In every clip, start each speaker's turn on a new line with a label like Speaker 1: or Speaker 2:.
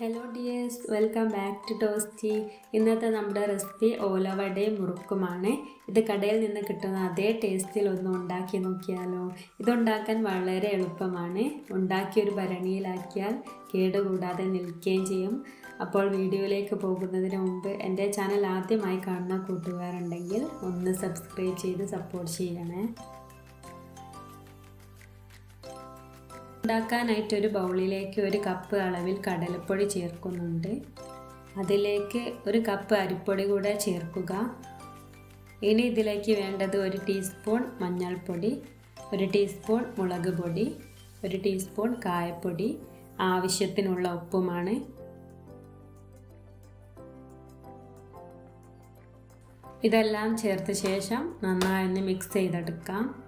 Speaker 1: Hello dears welcome back to Toasty ഇന്നത്തെ നമ്മുടെ recipe ഓലവടയും മുറുക്കുമാണ്. ഇത് കടയിൽ നിന്ന് കിട്ടുന്ന അതേ ടേസ്റ്റിൽ ഒന്ന് ഉണ്ടാക്കി നോക്കിയാലോ. ഇതുണ്ടാക്കാൻ വളരെ എളുപ്പമാണ്. ഉണ്ടാക്കി ഒരു ഭരണിയിലാക്കിയാൽ കേടുകൂടാതെ നിൽക്കുകയും ചെയ്യും. അപ്പോൾ വീഡിയോയിലേക്ക് പോകുന്നതിന് മുമ്പ് എന്റെ ചാനൽ ആദ്യമായി കാണുന്ന കൂട്ടുകാരുണ്ടെങ്കിൽ ഒന്ന് സബ്സ്ക്രൈബ് ചെയ്ത് സപ്പോർട്ട് ചെയ്യണേ. ഉണ്ടാക്കാനായിട്ട് ഒരു ബൗളിലേക്ക് ഒരു കപ്പ് അളവിൽ കടലപ്പൊടി ചേർക്കുന്നുണ്ട്. അതിലേക്ക് ഒരു കപ്പ് അരിപ്പൊടി കൂടെ ചേർക്കുക. ഇനി ഇതിലേക്ക് വേണ്ടത് ഒരു ടീസ്പൂൺ മഞ്ഞൾപ്പൊടി ഒരു ടീസ്പൂൺ മുളക് പൊടി ഒരു ടീസ്പൂൺ കായപ്പൊടി ആവശ്യത്തിനുള്ള ഉപ്പുമാണ്. ഇതെല്ലാം ചേർത്ത ശേഷം നന്നായി ഒന്ന് മിക്സ് ചെയ്തെടുക്കാം.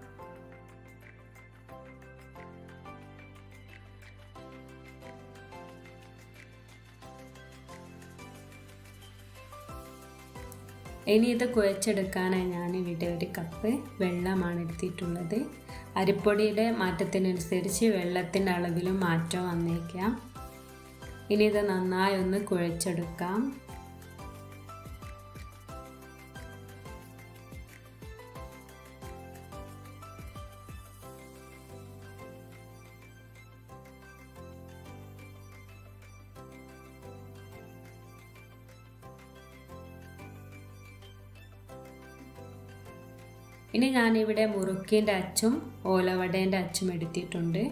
Speaker 1: ഇനി ഇത് കുഴച്ചെടുക്കാനായി ഞാൻ ഇവിടെ ഒരു കപ്പ് വെള്ളമാണ് എടുത്തിട്ടുള്ളത്. അരിപ്പൊടിയുടെ മാറ്റത്തിനനുസരിച്ച് വെള്ളത്തിന്റെ അളവിലും മാറ്റം വന്നേക്കാം. ഇനി ഇത് നന്നായി ഒന്ന് കുഴച്ചെടുക്കാം. ഇനി ഞാനിവിടെ മുറുക്കിന്റെ അച്ചും ഓലവടേന്റെ അച്ചും എടുത്തിട്ടുണ്ട്.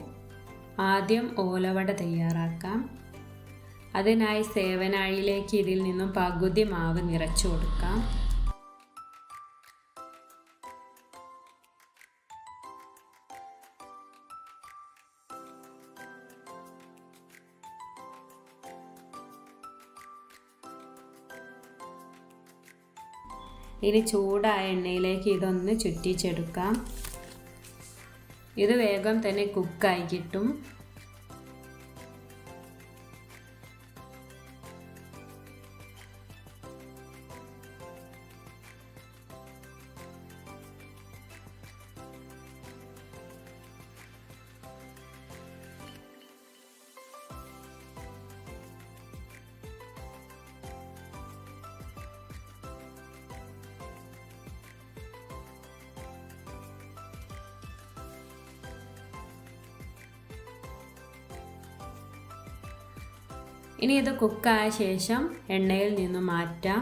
Speaker 1: ആദ്യം ഓലവട തയ്യാറാക്കാം. അതിനായി സേവനാഴിയിലേക്ക് ഇതിൽ നിന്നും പകുതി മാവ് നിറച്ചു കൊടുക്കാം. ഇനി ചൂടായ എണ്ണയിലേക്ക് ഇതൊന്ന് ചുറ്റിച്ചെടുക്കാം. ഇത് വേഗം തന്നെ കുക്കായി കിട്ടും. ഇനി ഇത് കുക്കായ ശേഷം എണ്ണയിൽ നിന്ന് മാറ്റാം.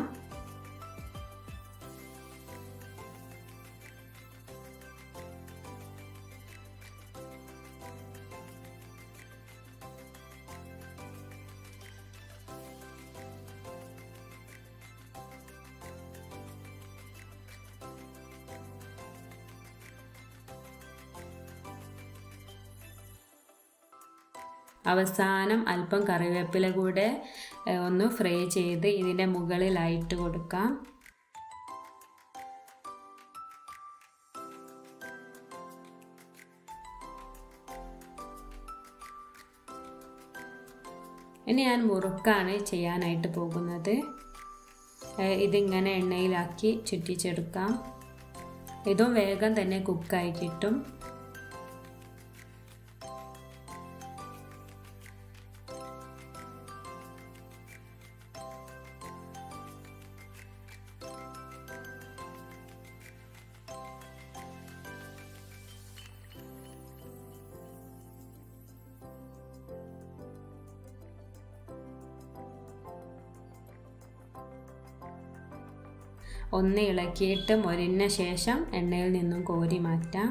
Speaker 1: അവസാനം അല്പം കറിവേപ്പില കൂടെ ഒന്ന് ഫ്രൈ ചെയ്ത് ഇതിന്റെ മുകളിലായിട്ട് കൊടുക്കാം. ഇനി ഞാൻ മുറുക്കാണ് ചെയ്യാനായിട്ട് പോകുന്നത്. ഇതിങ്ങനെ എണ്ണയിലാക്കി ചുറ്റിച്ചെടുക്കാം. ഇതും വേഗം തന്നെ കുക്കായി കിട്ടും. ഒന്ന് ഇളക്കിയിട്ട് മൊരിഞ്ഞ ശേഷം എണ്ണയിൽ നിന്നും കോരി മാറ്റാം.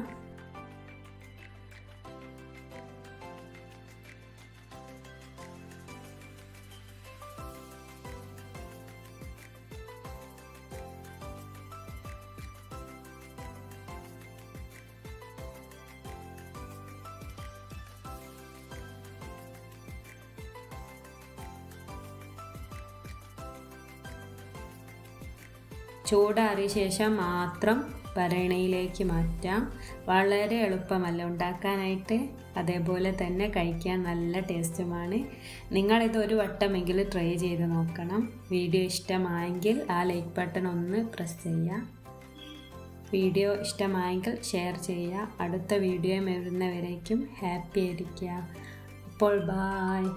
Speaker 1: ചൂടാറിയ ശേഷം മാത്രം ഭരണയിലേക്ക് മാറ്റാം. വളരെ എളുപ്പമല്ല. ഉണ്ടാക്കാനായിട്ട് അതേപോലെ തന്നെ കഴിക്കാൻ നല്ല ടേസ്റ്റുമാണ്. നിങ്ങളിത് ഒരു വട്ടമെങ്കിലും ട്രൈ ചെയ്ത് നോക്കണം. വീഡിയോ ഇഷ്ടമായെങ്കിൽ ആ ലൈക്ക് ബട്ടൺ ഒന്ന് പ്രസ് ചെയ്യുക. വീഡിയോ ഇഷ്ടമായെങ്കിൽ ഷെയർ ചെയ്യുക. അടുത്ത വീഡിയോ വരുന്നവരേക്കും ഹാപ്പി ആയിരിക്കുക. അപ്പോൾ ബായ്.